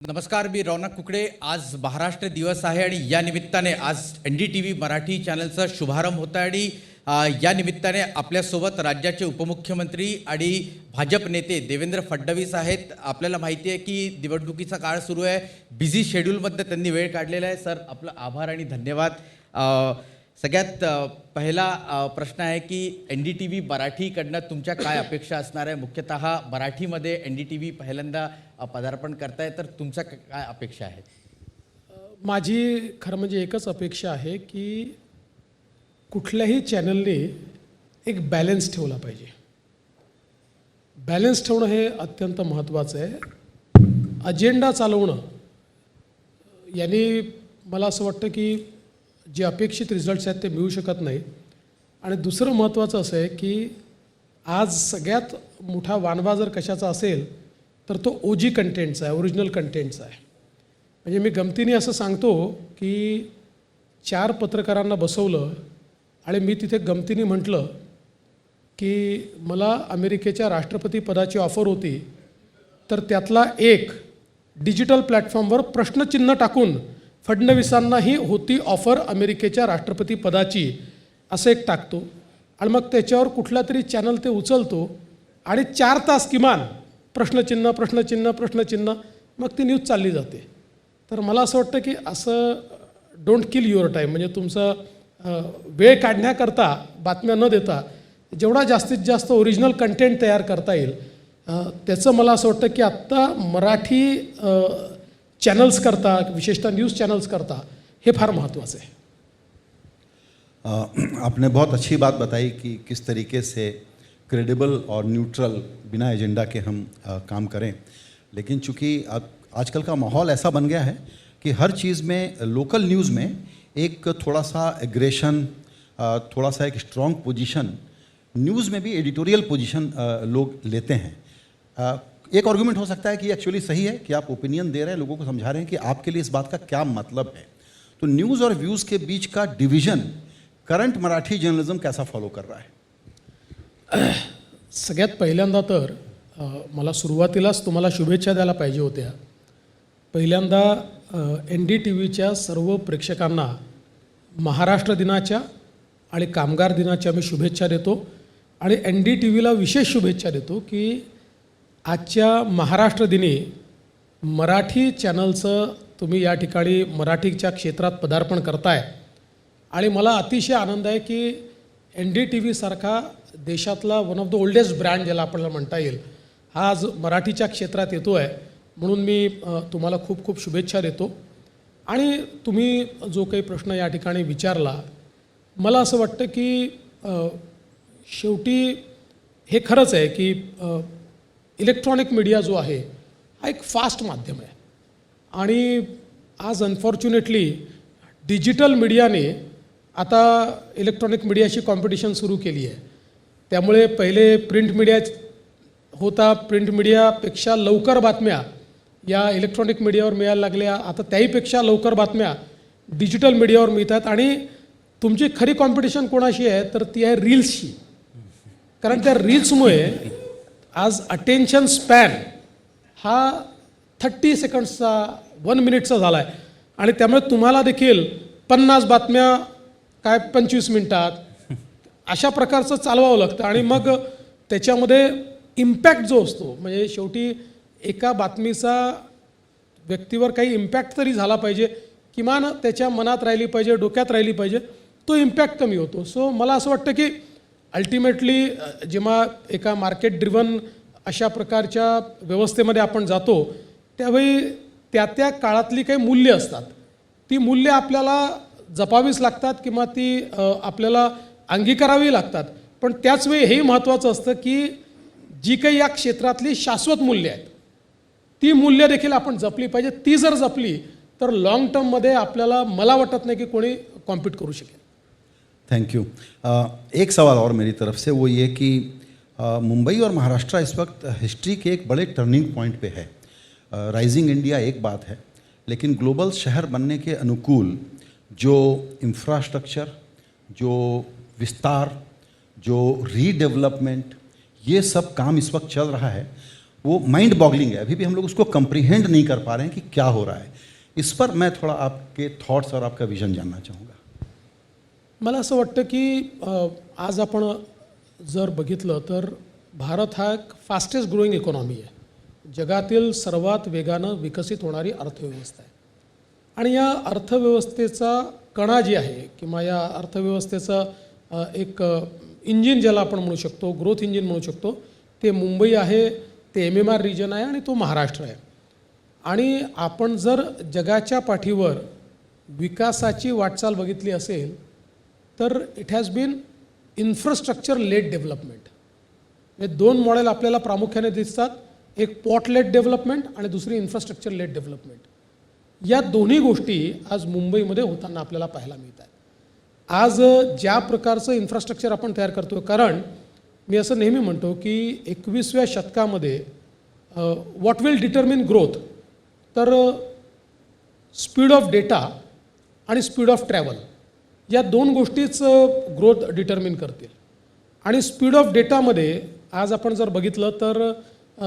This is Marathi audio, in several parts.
नमस्कार मी रौनक कुकडे. आज महाराष्ट्र दिवस आहे आणि या निमित्ताने आज N D T V Marathi चॅनलचा शुभारंभ होता आणि या निमित्ताने आपल्यासोबत राज्याचे उपमुख्यमंत्री आणि भाजप नेते देवेंद्र फडणवीस आहेत. आपल्याला माहिती आहे की निवडणुकीचा काळ सुरू आहे. बिझी शेड्यूलमध्ये त्यांनी वेळ काढलेला आहे. सर आपलं आभार आणि धन्यवाद. सगळ्यात पहिला प्रश्न आहे की एन डी टी व्ही मराठीकडनं तुमच्या काय अपेक्षा असणार आहे? मुख्यतः मराठीमध्ये एन डी टी व्ही पहिल्यांदा पदार्पण करताय तर तुमच्या काय अपेक्षा आहेत माझी खरं म्हणजे एकच अपेक्षा आहे की कुठल्याही चॅनलने एक बॅलन्स ठेवला पाहिजे. बॅलन्स ठेवणं हे अत्यंत महत्त्वाचं आहे. अजेंडा चालवणं यांनी मला असं वाटतं की जे अपेक्षित रिझल्ट्स आहेत ते मिळू शकत नाही. आणि दुसरं महत्त्वाचं असं आहे की आज सगळ्यात मोठा वानवा जर कशाचा असेल तर तो ओ जी कंटेंटचा आहे ओरिजिनल कंटेंटचा आहे. म्हणजे मी गमतीने असं सांगतो की चार पत्रकारांना बसवलं आणि मी तिथे गमतीने म्हटलं की मला अमेरिकेच्या राष्ट्रपती पदाची ऑफर होती तर त्यातला एक डिजिटल प्लॅटफॉर्मवर प्रश्नचिन्ह टाकून फडणवीसांनाही होती ऑफर अमेरिकेच्या राष्ट्रपती पदाची असं एक टाकतो. आणि मग त्याच्यावर कुठला तरी चॅनल ते उचलतो आणि चार तास किमान प्रश्नचिन्ह प्रश्नचिन्ह प्रश्नचिन्ह. मग ती न्यूज चालली जाते. तर मला असं वाटतं की असं डोंट किल युअर टाईम म्हणजे तुमचं वेळ काढण्याकरता बातम्या न देता जेवढा जास्तीत जास्त ओरिजिनल कंटेंट तयार करता येईल त्याचं मला असं वाटतं की आत्ता मराठी चॅनल्स करता विशेषतः न्यूज चॅनल्स करता हे फार महत्त्वाचं आहे. आपने बहुत अच्छी बात बताई कि किस तरीके से क्रेडिबल और न्यूट्रल बिना एजेंडा के हम अ, काम करें। लेकिन चूँकि आजकल का माहौल ऐसा बन गया है कि हर चीज़ में लोकल न्यूज़ में एक थोड़ा सा एग्रेशन थोड़ा सा एक स्ट्रॉन्ग पोजीशन न्यूज़ में भी एडिटोरियल पोजीशन लोग लेते हैं। एक आर्गुमेंट हो सकता है कि एक्चुअली सही है कि आप ओपिनियन दे रहे हैं लोगों को समझा रहे हैं कि आपके लिए इस बात का क्या मतलब है। तो न्यूज़ और व्यूज़ के बीच का डिवीज़न करंट मराठी जर्नलिज्म कैसा फॉलो कर रहा है? सगळ्यात पहिल्यांदा तर मला सुरुवातीलाच तुम्हाला शुभेच्छा द्यायला पाहिजे होत्या. पहिल्यांदा एन डी टी व्हीच्या सर्व प्रेक्षकांना महाराष्ट्र दिनाच्या आणि कामगार दिनाच्या मी शुभेच्छा देतो आणि एन डी टी व्हीला विशेष शुभेच्छा देतो की आजच्या महाराष्ट्र दिनी मराठी चॅनलचं तुम्ही या ठिकाणी मराठीच्या क्षेत्रात पदार्पण करताय. आणि मला अतिशय आनंद आहे की एन डी टी व्हीसारखा देशातला one of the oldest brand ज्याला आपल्याला म्हणता येईल हा आज मराठीच्या क्षेत्रात येतो आहे म्हणून मी तुम्हाला खूप खूप शुभेच्छा देतो. आणि तुम्ही जो काही प्रश्न या ठिकाणी विचारला मला असं वाटतं की शेवटी हे खरंच आहे की इलेक्ट्रॉनिक मीडिया जो आहे हा एक फास्ट माध्यम आहे. आणि आज अनफॉर्च्युनेटली डिजिटल मीडियाने आता इलेक्ट्रॉनिक मीडियाशी कॉम्पिटिशन सुरू केली आहे. त्यामुळे पहिले प्रिंट मीडिया होता. प्रिंट मीडियापेक्षा लवकर बातम्या या इलेक्ट्रॉनिक मीडियावर मिळायला लागल्या. आता त्याहीपेक्षा लवकर बातम्या डिजिटल मीडियावर मिळतात. आणि तुमची खरी कॉम्पिटिशन कोणाशी आहे? तर ती आहे रील्सशी कारण त्या रील्समुळे आज अटेन्शन स्पॅन हा थर्टी सेकंड्सचा वन मिनिटचा झाला आहे आणि त्यामुळे तुम्हाला देखील पन्नास बातम्या काय पंचवीस मिनटात अशा प्रकारचं चालवावं लागतं. आणि मग त्याच्यामध्ये इम्पॅक्ट जो असतो म्हणजे शेवटी एका बातमीचा व्यक्तीवर काही इम्पॅक्ट तरी झाला पाहिजे किमान त्याच्या मनात राहिली पाहिजे डोक्यात राहिली पाहिजे तो इम्पॅक्ट कमी होतो. सो मला असं वाटतं की अल्टिमेटली जेव्हा एका मार्केट ड्रिवन अशा प्रकारच्या व्यवस्थेमध्ये आपण जातो त्यावेळी त्या त्या काळातली काही मूल्य असतात. ती मूल्य आपल्याला जपावीच लागतात किंवा ती आपल्याला अंगीकारावी लागतात. पण त्याच वेळी हे महत्त्वाचं असतं की जी काही या क्षेत्रातली शाश्वत मूल्य आहेत ती मूल्य देखील आपण जपली पाहिजे. ती जर जपली तर लाँग टर्ममध्ये आपल्याला मला वाटत नाही की कोणी कॉम्पीट करू शकेल. थैंक यू एक सवाल और मेरी तरफ से वो ये कि मुंबई और महाराष्ट्र इस वक्त हिस्ट्री के एक बड़े टर्निंग पॉइंट पे है। राइजिंग इंडिया एक बात है लेकिन ग्लोबल शहर बनने के अनुकूल जो इंफ्रास्ट्रक्चर जो विस्तार जो रीडेवलपमेंट ये सब काम इस वक्त चल रहा है वो माइंड बॉगलिंग है। अभी भी हम लोग उसको कंप्रीहेंड नहीं कर पा रहे हैं कि क्या हो रहा है। इस पर मैं थोड़ा आपके थॉट्स और आपका विजन जानना चाहूँगा। मला असं वाटतं की आज आपण जर बघितलं तर भारत हा एक फास्टेस्ट ग्रोईंग इकॉनॉमी आहे. जगातील सर्वात वेगानं विकसित होणारी अर्थव्यवस्था आहे. आणि या अर्थव्यवस्थेचा कणा जी आहे किंवा या अर्थव्यवस्थेचं एक इंजिन ज्याला आपण म्हणू शकतो ग्रोथ इंजिन म्हणू शकतो ते मुंबई आहे ते एम एम आर रिजन आहे आणि तो महाराष्ट्र आहे. आणि आपण जर जगाच्या पाठीवर विकासाची वाटचाल बघितली असेल तर it has been infrastructure led development हे दोन मॉडेल आपल्याला प्रामुख्याने दिसतात एक पॉट लेट डेव्हलपमेंट आणि दुसरी इन्फ्रास्ट्रक्चर लेड डेव्हलपमेंट या दोन्ही गोष्टी आज मुंबईमध्ये होताना आपल्याला पाहायला मिळत आहेत आज ज्या प्रकारचं इन्फ्रास्ट्रक्चर आपण तयार करतो कारण मी असं नेहमी म्हणतो की एकवीसव्या शतकामध्ये व्हॉट विल डिटर्मिन ग्रोथ तर स्पीड ऑफ डेटा आणि स्पीड ऑफ ट्रॅव्हल या दोन गोष्टीच ग्रोथ डिटर्मिन करतील. आणि स्पीड ऑफ डेटामध्ये आज आपण जर बघितलं तर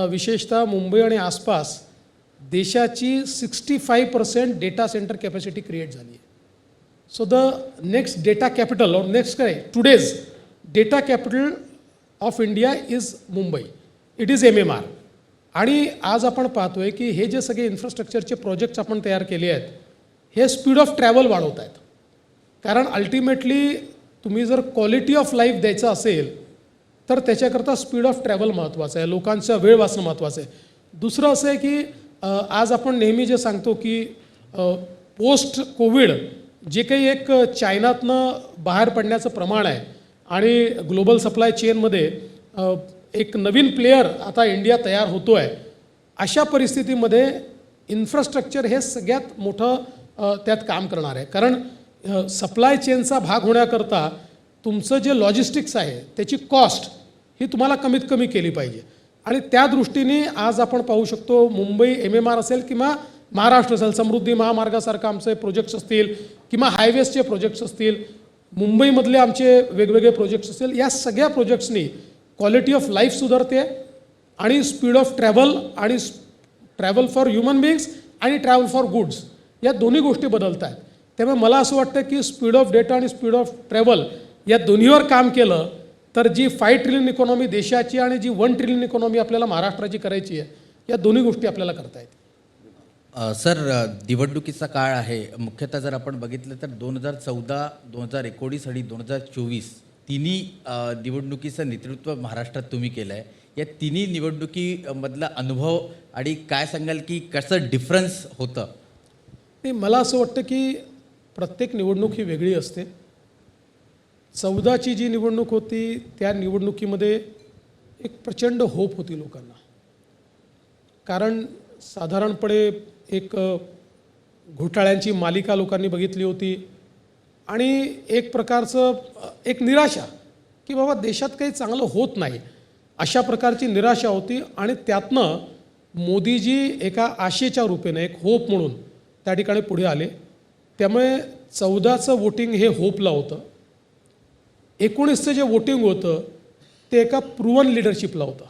विशेषतः मुंबई आणि आसपास देशाची sixty five percent data centre capacity create झाली आहे. So the next data capital or next काय today's data capital of India is Mumbai it is M M R आणि आज आपण पाहतोय की हे जे सगळे इन्फ्रास्ट्रक्चरचे प्रोजेक्ट्स आपण तयार केले आहेत हे स्पीड ऑफ ट्रॅव्हल वाढवत आहेत. कारण अल्टिमेटली तुम्ही जर क्वालिटी ऑफ लाईफ द्यायचं असेल तर त्याच्याकरता स्पीड ऑफ ट्रॅव्हल महत्त्वाचं आहे. लोकांचा वेळ वाचणं महत्त्वाचं आहे. दुसरं असं आहे की आज आपण नेहमी जे सांगतो की पोस्ट कोविड जे काही एक चायनातनं बाहेर पडण्याचं प्रमाण आहे आणि ग्लोबल सप्लाय चेनमध्ये एक नवीन प्लेयर आता इंडिया तयार होतो आहे अशा परिस्थितीमध्ये इन्फ्रास्ट्रक्चर हे सगळ्यात मोठं त्यात काम करणार आहे. कारण सप्लाय चेनचा भाग होण्याकरता तुमचं जे लॉजिस्टिक्स आहे त्याची कॉस्ट ही तुम्हाला कमीत कमी केली पाहिजे. आणि त्या दृष्टीने आज आपण पाहू शकतो मुंबई एम एम आर असेल किंवा महाराष्ट्र असेल समृद्धी महामार्गासारखं आमचे प्रोजेक्ट्स असतील किंवा हायवेजचे प्रोजेक्ट्स असतील मुंबईमधले आमचे वेगवेगळे प्रोजेक्ट्स असतील या सगळ्या प्रोजेक्ट्सनी क्वालिटी ऑफ लाईफ सुधारते आणि स्पीड ऑफ ट्रॅव्हल आणि ट्रॅव्हल फॉर ह्युमन बिईंग्स आणि ट्रॅव्हल फॉर गुड्स या दोन्ही गोष्टी बदलत आहेत त्यामुळे मला असं वाटतं की स्पीड ऑफ डेटा आणि स्पीड ऑफ ट्रॅव्हल या दोन्हीवर काम केलं तर जी फाय ट्रिलियन इकॉनॉमी देशाची आणि जी वन ट्रिलियन इकॉनॉमी आपल्याला महाराष्ट्राची करायची आहे या दोन्ही गोष्टी आपल्याला करता येतील. सर निवडणुकीचा काळ आहे. मुख्यतः जर आपण बघितलं तर दोन हजार चौदा दोन हजार एकोणीस आणि दोन हजार चोवीस तिन्ही निवडणुकीचं नेतृत्व महाराष्ट्रात तुम्ही केलं आहे या तिन्ही निवडणुकीमधला अनुभव आणि काय सांगाल की कसं डिफरन्स होतं? नाही मला असं वाटतं की प्रत्येक निवडणूक ही वेगळी असते. चौदाची जी निवडणूक होती त्या निवडणुकीमध्ये एक प्रचंड होप होती लोकांना. कारण साधारणपणे एक घोटाळ्यांची मालिका लोकांनी बघितली होती. आणि एक प्रकारचं एक निराशा की बाबा देशात काही चांगलं होत नाही अशा प्रकारची निराशा होती. आणि त्यातनं मोदीजी एका आशेच्या रूपेने एक होप म्हणून त्या ठिकाणी पुढे आले. त्यामुळे चौदाचं वोटिंग हे होपला होतं. एकोणीसचं जे वोटिंग होतं ते एका प्रुवन लिडरशिपला होतं.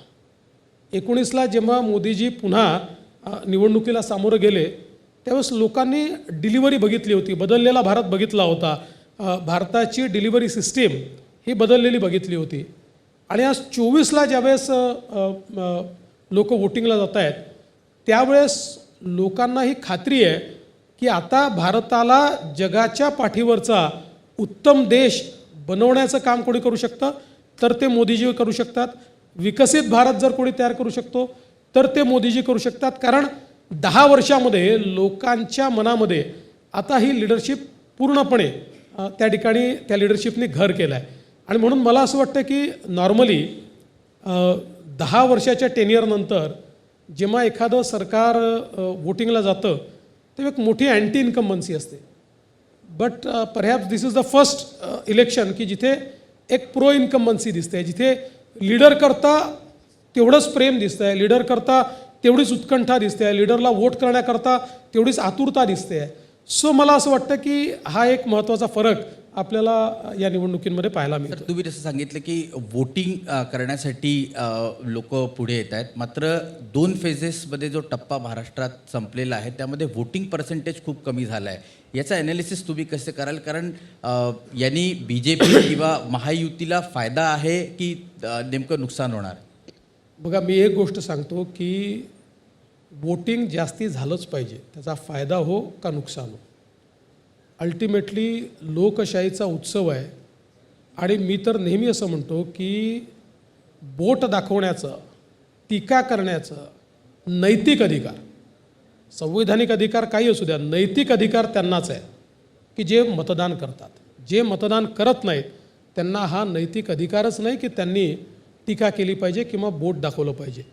एकोणीसला जेव्हा मोदीजी पुन्हा निवडणुकीला सामोरं गेले त्यावेळेस लोकांनी डिलिव्हरी बघितली होती बदललेला भारत बघितला होता. भारताची डिलिव्हरी सिस्टीम ही बदललेली बघितली होती. आणि आज चोवीसला ज्यावेळेस लोक वोटिंगला जात आहेत त्यावेळेस लोकांना ही खात्री आहे की आता भारताला जगाच्या पाठीवरचा उत्तम देश बनवण्याचं काम कोणी करू शकतं? तर ते मोदीजी करू शकतात. विकसित भारत जर कोणी तयार करू शकतो तर ते मोदीजी करू शकतात. कारण दहा वर्षामध्ये लोकांच्या मनामध्ये आता ही लिडरशिप पूर्णपणे त्या ठिकाणी त्या लिडरशिपने घर केलं आहे आणि म्हणून मला असं वाटतं की नॉर्मली दहा वर्षाच्या टेनियरनंतर जेव्हा एखादं सरकार वोटिंगला जातं तेव्हा एक मोठी अँटी इन्कम्बन्सी असते but perhaps this is the first election की जिथे एक प्रो इन्कम्बन्सी दिसते. जिथे लीडर करता तेवढंच प्रेम दिसतं आहे लीडर करता तेवढीच उत्कंठा दिसते. आहे लीडरला वोट करण्याकरता तेवढीच आतुरता दिसते. आहे सो मला असं वाटतं की हा एक महत्त्वाचा फरक आपल्याला या निवडणुकींमध्ये पाहायला मिळतं तुम्ही जसं सांगितलं की वोटिंग करण्यासाठी लोक पुढे येत आहेत. मात्र दोन फेजेसमध्ये जो टप्पा महाराष्ट्रात संपलेला आहे त्यामध्ये वोटिंग पर्सेंटेज खूप कमी झालं आहे याचं ॲनालिसिस तुम्ही कसे कराल? कारण यांनी बी जे पी किंवा महायुतीला फायदा आहे की नेमकं नुकसान होणार? बघा मी एक गोष्ट सांगतो की वोटिंग जास्ती झालंच पाहिजे. त्याचा फायदा हो का नुकसान हो? अल्टिमेटली लोकशाहीचा उत्सव आहे. आणि मी तर नेहमी असं म्हणतो की बोट दाखवण्याचं टीका करण्याचं नैतिक अधिकार संवैधानिक अधिकार काही असू द्या नैतिक अधिकार त्यांनाच आहे की जे मतदान करतात. जे मतदान करत नाहीत त्यांना हा नैतिक अधिकारच नाही की त्यांनी टीका केली पाहिजे किंवा बोट दाखवलं पाहिजे.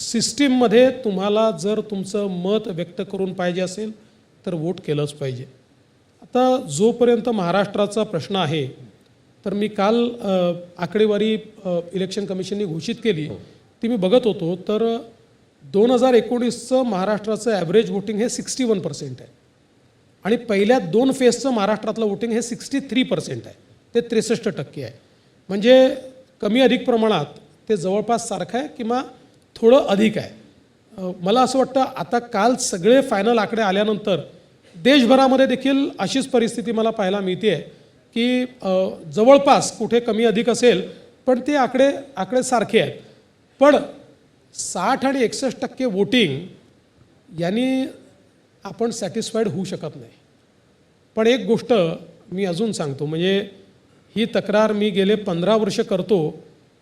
सिस्टीममध्ये तुम्हाला जर तुमचं मत व्यक्त करून पाहिजे असेल तर वोट केलंच पाहिजे. आता जोपर्यंत महाराष्ट्राचा प्रश्न आहे तर मी काल आकडेवारी इलेक्शन कमिशनने घोषित केली. ती मी बघत होतो तर दोन हजार एकोणीसचं महाराष्ट्राचं ॲव्हरेज वोटिंग हे सिक्स्टी वन पर्सेंट आहे. आणि पहिल्या दोन फेजचं महाराष्ट्रातलं वोटिंग हे सिक्स्टी थ्री पर्सेंट आहे. ते त्रेसष्ट टक्के आहे. म्हणजे कमी अधिक प्रमाणात ते जवळपास सारखं आहे किंवा थोडं अधिक आहे. मला असं वाटतं आता काल सगळे फायनल आकडे आल्यानंतर देशभरामध्ये देखील अशीच परिस्थिती मला पाहायला मिळते आहे की जवळपास कुठे कमी अधिक असेल पण ते आकडे आकडे सारखे आहेत. पण साठ आणि एकसष्ट टक्के वोटिंग यांनी आपण सॅटिस्फाईड होऊ शकत नाही. पण एक गोष्ट मी अजून सांगतो म्हणजे ही तक्रार मी गेले पंधरा वर्ष करतो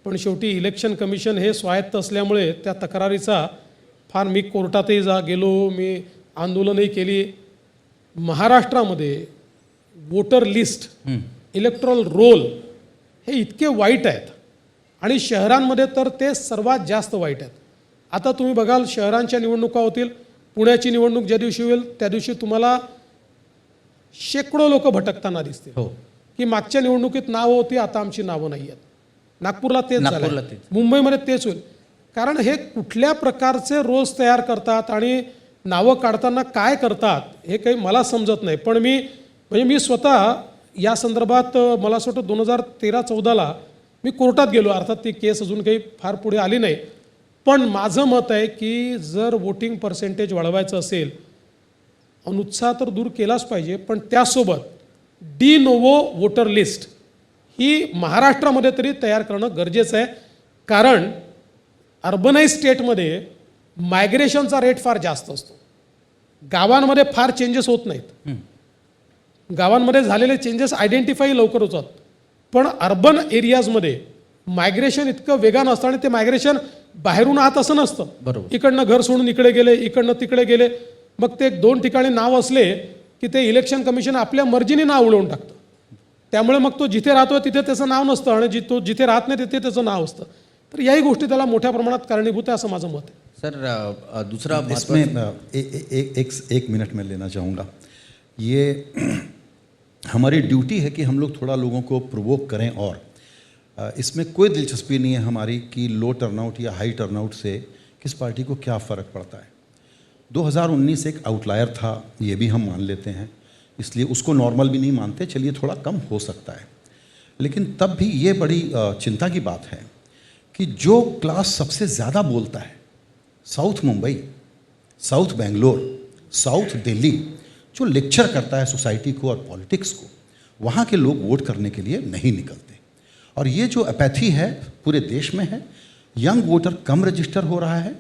पण शेवटी इलेक्शन कमिशन हे स्वायत्त असल्यामुळे त्या तक्रारीचा फार मी कोर्टातही जा गेलो मी आंदोलनही केली. महाराष्ट्रामध्ये वोटर लिस्ट इलेक्ट्रॉल रोल हे इतके वाईट आहेत. आणि शहरांमध्ये तर ते सर्वात जास्त वाईट आहेत. आता तुम्ही बघाल शहरांच्या निवडणुका होतील पुण्याची निवडणूक ज्या दिवशी होईल त्या दिवशी तुम्हाला शेकडो लोक भटकताना दिसतील. हो. की मागच्या निवडणुकीत नावं होती आता आमची नावं नाही आहेत. नागपूरला तेच झालं. मुंबईमध्ये तेच होईल. कारण हे कुठल्या प्रकारचे रोज तयार करतात आणि नावं काढताना काय करतात हे काही मला समजत नाही. पण मी म्हणजे मी स्वतः या संदर्भात मला असं वाटतं दोन हजार तेरा चौदाला मी कोर्टात गेलो. अर्थात ती केस अजून काही फार पुढे आली नाही. पण माझं मत आहे की जर वोटिंग पर्सेंटेज वाढवायचं असेल अनुत्साह तर दूर केलाच पाहिजे. पण त्यासोबत डी नोवो वोटर लिस्ट ही महाराष्ट्रामध्ये तरी तयार करणं गरजेचं आहे. कारण अर्बनाईज स्टेटमध्ये मायग्रेशनचा रेट फार जास्त असतो. गावांमध्ये फार चेंजेस होत नाहीत. गावांमध्ये झालेले चेंजेस आयडेंटिफाय लवकर होतात. पण अर्बन एरियाजमध्ये मायग्रेशन इतकं वेगानं असतं आणि ते मायग्रेशन बाहेरून आत असं नसतं. बरोबर. इकडनं घर सोडून इकडे गेले इकडनं तिकडे गेले. मग ते एक दोन ठिकाणी नाव असले की ते इलेक्शन कमिशन आपल्या मर्जीने नाव उडवून टाकतं. त्यामुळे मग तो जिथे राहतो तिथे त्याचं नाव नसतं आणि जि तो जिथे राहत नाही तिथे त्याचं नाव असतं. तर याही गोष्टी त्याला मोठ्या प्रमाणात कारणीभूत आहे असं माझं मत आहे. सर दुसरा इसमें एक एक मिनट में लेना चाहूँगा। ये हमारी ड्यूटी है कि हम लोग थोड़ा लोगों को प्रोवोक करें और। इसमें कोई दिलचस्पी नहीं है हमारी कि लो टर्नआउट या हाई टर्नआउट से किस पार्टी को क्या फ़र्क पड़ता है। 2019 एक आउटलायर था, ये भी हम मान लेते हैं। इसलिए उसको नॉर्मल भी नहीं मानते, चलिए थोड़ा कम हो सकता है। लेकिन तब भी ये बड़ी चिंता की बात है कि जो क्लास सबसे ज़्यादा बोलता है, south Mumbai, south Bangalore, south Delhi, जो लेक्चर करता है सोसाइटी को और पॉलिटिक्स को, वहाँ के लोग वोट करने के लिए नहीं निकलते। और ये जो अपैथी है, पूरे देश में है, यंग वोटर कम रजिस्टर हो रहा है।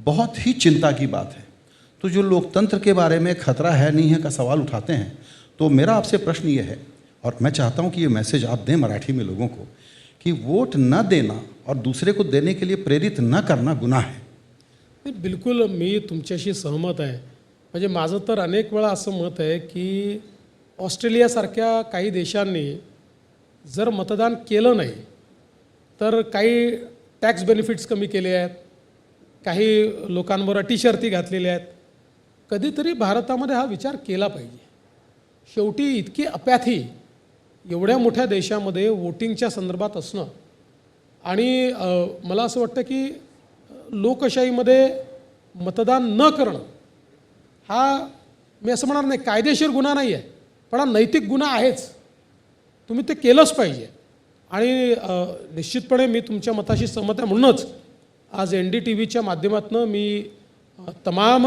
बहुत ही चिंता की बात है। तो जो लोकतंत्र के बारे में खतरा है नहीं है का सवाल उठाते हैं तो मेरा आपसे प्रश्न ये है और मैं चाहता हूँ कि ये मैसेज आप दें मराठी में लोगों को कि वोट न देना और दूसरे को देने के लिए प्रेरित न करना गुन्हा है। बिलकुल मी तुमच्याशी सहमत आहे. म्हणजे माझं तर अनेक वेळा असं मत आहे की ऑस्ट्रेलियासारख्या काही देशांनी जर मतदान केलं नाही तर काही टॅक्स बेनिफिट्स कमी केले आहेत काही लोकांवर अटी शर्ती घातलेल्या आहेत कधीतरी भारतामध्ये हा विचार केला पाहिजे. शेवटी इतकी अपॅथी एवढ्या मोठ्या देशामध्ये वोटिंगच्या संदर्भात असणं आणि मला असं वाटतं की लोकशाहीमध्ये मतदान न करणं हा मी असं म्हणणार नाही कायदेशीर गुन्हा नाही आहे पण हा नैतिक गुन्हा आहेच. तुम्ही ते केलंच पाहिजे. आणि निश्चितपणे मी तुमच्या मताशी सहमत आहे म्हणूनच आज एन डी टी व्हीच्या माध्यमातून मी तमाम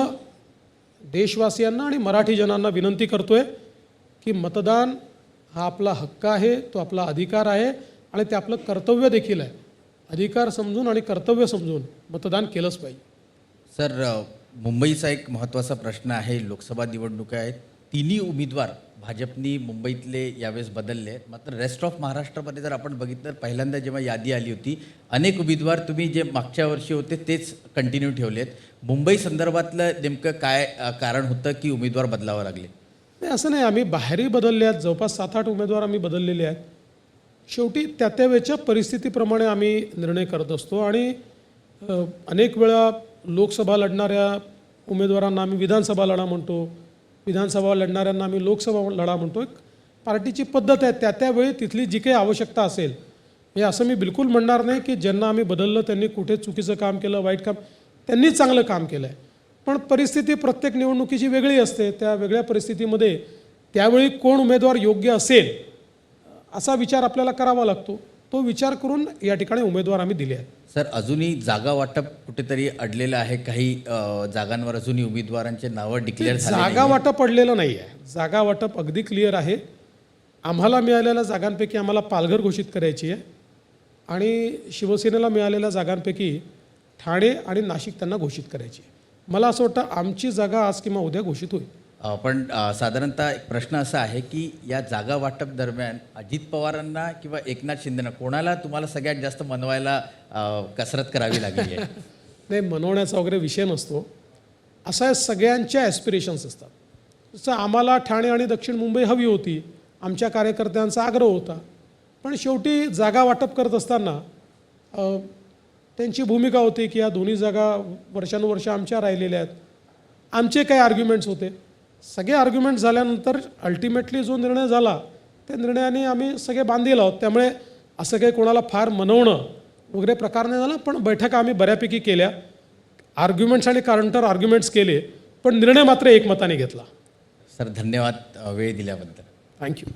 देशवासियांना आणि मराठी जनांना विनंती करतो आहे की मतदान हा आपला हक्क आहे तो आपला अधिकार आहे आणि ते आपलं कर्तव्य देखील आहे. अधिकार समजून आणि कर्तव्य समजून मतदान केलंच पाहिजे. सर मुंबईचा एक महत्त्वाचा प्रश्न आहे. लोकसभा निवडणुका आहेत. तिन्ही उमेदवार भाजपनी मुंबईतले यावेळेस बदलले. आहेत मात्र रेस्ट ऑफ महाराष्ट्रामध्ये जर आपण बघितलं तर पहिल्यांदा जेव्हा यादी आली होती अनेक उमेदवार तुम्ही जे मागच्या वर्षी होते तेच कंटिन्यू ठेवले आहेत मुंबई संदर्भातलं नेमकं काय कारण होतं की उमेदवार बदलावं लागले? नाही असं नाही. आम्ही बाहेरही बदलले आहेत. जवळपास सात आठ उमेदवार आम्ही बदललेले आहेत. शेवटी त्या त्यावेळच्या परिस्थितीप्रमाणे आम्ही निर्णय करत असतो आणि अनेक वेळा लोकसभा लढणाऱ्या उमेदवारांना आम्ही विधानसभा लढा म्हणतो. विधानसभा लढणाऱ्यांना आम्ही लोकसभा लढा म्हणतो एक पार्टीची पद्धत आहे त्या त्यावेळी तिथली जी काही आवश्यकता असेल हे असं मी बिलकुल म्हणणार नाही की ज्यांना आम्ही बदललं त्यांनी कुठे चुकीचं काम केलं वाईट काम त्यांनी चांगलं काम केलं आहे पण परिस्थिती प्रत्येक निवडणुकीची वेगळी असते त्या वेगळ्या परिस्थितीमध्ये त्यावेळी कोण उमेदवार योग्य असेल असा विचार आपल्याला करावा लागतो. तो विचार करून या ठिकाणी उमेदवार आम्ही दिले आहेत. सर अजूनही जागा वाटप कुठेतरी अडलेलं आहे. काही जागांवर अजूनही उमेदवारांचे नावं डिक्लेअर जागा वाटप पडलेलं नाही आहे जागा वाटप अगदी क्लिअर आहे. आम्हाला मिळालेल्या जागांपैकी आम्हाला पालघर घोषित करायची आहे. आणि शिवसेनेला मिळालेल्या जागांपैकी ठाणे आणि नाशिक त्यांना घोषित करायची आहे. मला असं वाटतं आमची जागा आज किंवा उद्या घोषित होईल. पण साधारणतः एक प्रश्न असा आहे की या जागा वाटप दरम्यान अजित पवारांना किंवा एकनाथ शिंदेना कोणाला तुम्हाला सगळ्यात जास्त मनवायला कसरत करावी लागली आहे? नाही मनवण्याचा वगैरे विषय नसतो. असा सगळ्यांच्या ॲस्पिरेशन्स असतात. जसं आम्हाला ठाणे आणि दक्षिण मुंबई हवी होती. आमच्या कार्यकर्त्यांचा आग्रह होता. पण शेवटी जागा वाटप करत असताना त्यांची भूमिका होती की या दोन्ही जागा वर्षानुवर्ष आमच्या राहिलेल्या आहेत. आमचे काही आर्ग्युमेंट्स होते. सगळे आर्ग्युमेंट झाल्यानंतर अल्टिमेटली जो निर्णय झाला त्या निर्णयाने आम्ही सगळे बांधील आहोत. त्यामुळे असं काही कोणाला फार मनवणं वगैरे प्रकार नाही झाला पण बैठका आम्ही बऱ्यापैकी केल्या. आर्ग्युमेंट्स आणि काउंटर आर्ग्युमेंट्स केले पण निर्णय मात्र एकमताने घेतला. सर धन्यवाद वेळ दिल्याबद्दल. थँक्यू